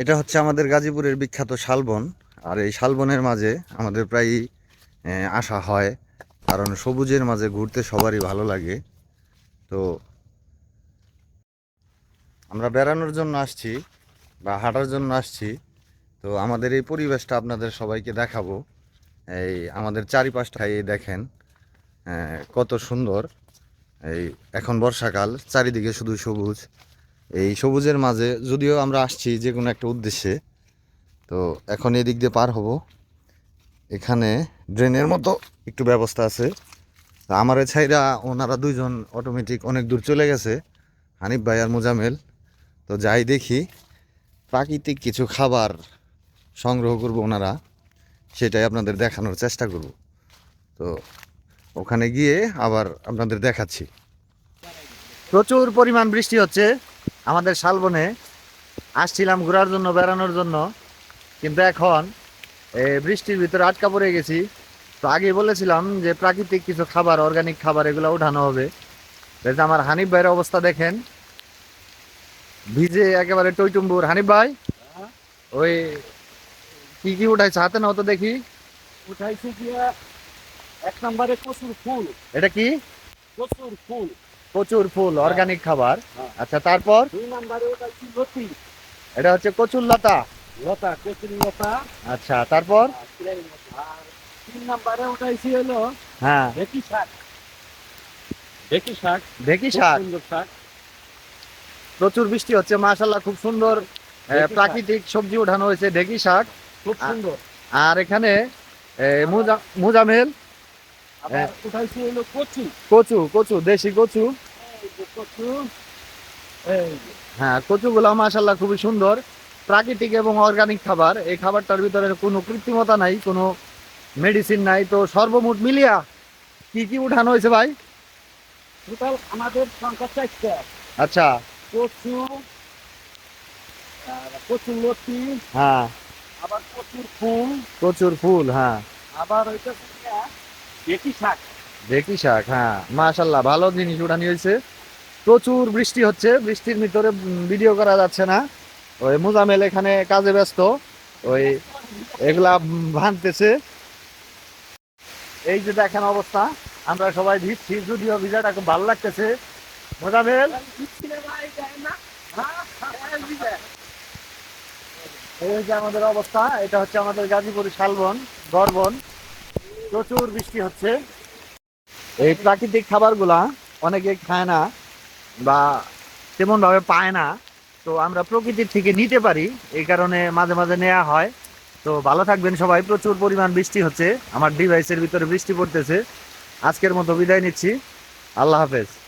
এটা হচ্ছে আমাদের গাজীপুরের বিখ্যাত শালবন। আর এই শালবনের মাঝে আমাদের প্রায় আসা হয়। কারণ সবুজের মাঝে ঘুরতে সবারই ভালো লাগে। তো আমরা বেড়ানোর জন্য আসছি বা হাঁটার জন্য আসছি। তো আমাদের এই পরিবেশটা আপনাদের সবাইকে দেখাবো। এই আমাদের চারিপাশটা এই দেখেন কত সুন্দর। এই এখন বর্ষাকাল, চারিদিকে শুধু সবুজ। এই সবুজের মাঝে যদিও আমরা আসছি যে কোনো একটা উদ্দেশ্যে, তো এখন এদিক দিয়ে পার হব। এখানে ড্রেনের মতো একটু ব্যবস্থা আছে। আমার ছাইরা ওনারা দুইজন অটোমেটিক অনেক দূর চলে গেছে, হানিফ ভাই আর মোজামেল। তো যাই দেখি প্রাকৃতিক কিছু খাবার সংগ্রহ করব ওনারা, সেটাই আপনাদের দেখানোর চেষ্টা করব। তো ওখানে গিয়ে আবার আপনাদের দেখাচ্ছি। প্রচুর পরিমাণ বৃষ্টি হচ্ছে। আমাদের শালবনে আসছিলাম ঘোরার জন্য বেড়ানোর জন্য। কিন্তু এখন বৃষ্টির ভিতরে আটকা পড়ে গেছি। তো আগে বলেছিলাম যে প্রাকৃতিক কিছু খাবার অর্গানিক খাবার এগুলো উঠানো হবে। এই আমার হানিফ ভাইয়ের অবস্থা দেখেন। ভিজে একেবারে টইটুম্বুর। হানিফ ভাই? ওই কি কি উঠাইছে? হাতে নাও তো দেখি। উঠাইছে গিয়া এক নম্বরে কচুর ফুল। এটা কি? কচুর ফুল। প্রচুর ফুল অর্গানিক খাবার। হ্যাঁ। আচ্ছা তারপর? দুই নম্বরে উঠাইছি লতি? এটা হচ্ছে কচুর লতা। লতা কচুর লতা। আচ্ছা তারপর? তিন নম্বরে উঠাইছি হলো হ্যাঁ। ঢেকি শাক। ঢেকি শাক। ঢেকি শাক। সুন্দর শাক। প্রচুর বৃষ্টি হচ্ছে মাশাল্লাহ খুব সুন্দর। প্রাকৃতিক সবজি উঠানো হয়েছে ঢেকি শাক। খুব সুন্দর। আর এখানে মুজামেল। কচু। কচু কচু দেশি কচু। কচু হ্যাঁ কচুগুলো মাশাল্লাহ খুবই সুন্দর। প্রাকৃতিক এবং অর্গানিক খাবার। এই খাবারটার ভিতরে কোনো কৃত্রিমতা নাই কোনো মেডিসিন নাই। তো সর্বমোট মিলিয়া কি কি উঠানো হয়েছে ভাই? টোটাল আমাদের সংখ্যা চারটা। আচ্ছা। কচু কচুর লতি হ্যাঁ। আবার কচুর ফুল। কচুর ফুল হ্যাঁ। আবার ওইটা ঢেকি শাক। দেখি শাক হ্যাঁ। মাশাল্লাহ ভালো জিনিস উঠানি হয়েছে প্রচুর বৃষ্টি হচ্ছে, বৃষ্টির ভিতরে ভিডিও করা যাচ্ছে না। ওই মুজামেল এখানে কাজে ব্যস্ত, ওই এগুলা ভাঙতেছে। এই যে দেখেন অবস্থা, আমরা সবাই ভিজছি, যদিও ভিজাটা খুব ভালো লাগতেছে। মোজামেল এই যে আমাদের অবস্থা, এটা হচ্ছে আমাদের গাজীপুর শালবন গড়বন প্রচুর বৃষ্টি হচ্ছে। এই প্রাকৃতিক খাবারগুলা অনেকে খায় না। বা তেমনভাবে পায় না। তো আমরা প্রকৃতির থেকে নিতে পারি, এই কারণে মাঝে মাঝে নেওয়া হয়। তো ভালো থাকবেন সবাই, প্রচুর পরিমাণ বৃষ্টি হচ্ছে। আমার ডিভাইসের ভিতরে বৃষ্টি পড়তেছে। আজকের মতো বিদায় নিচ্ছি। আল্লাহ হাফেজ।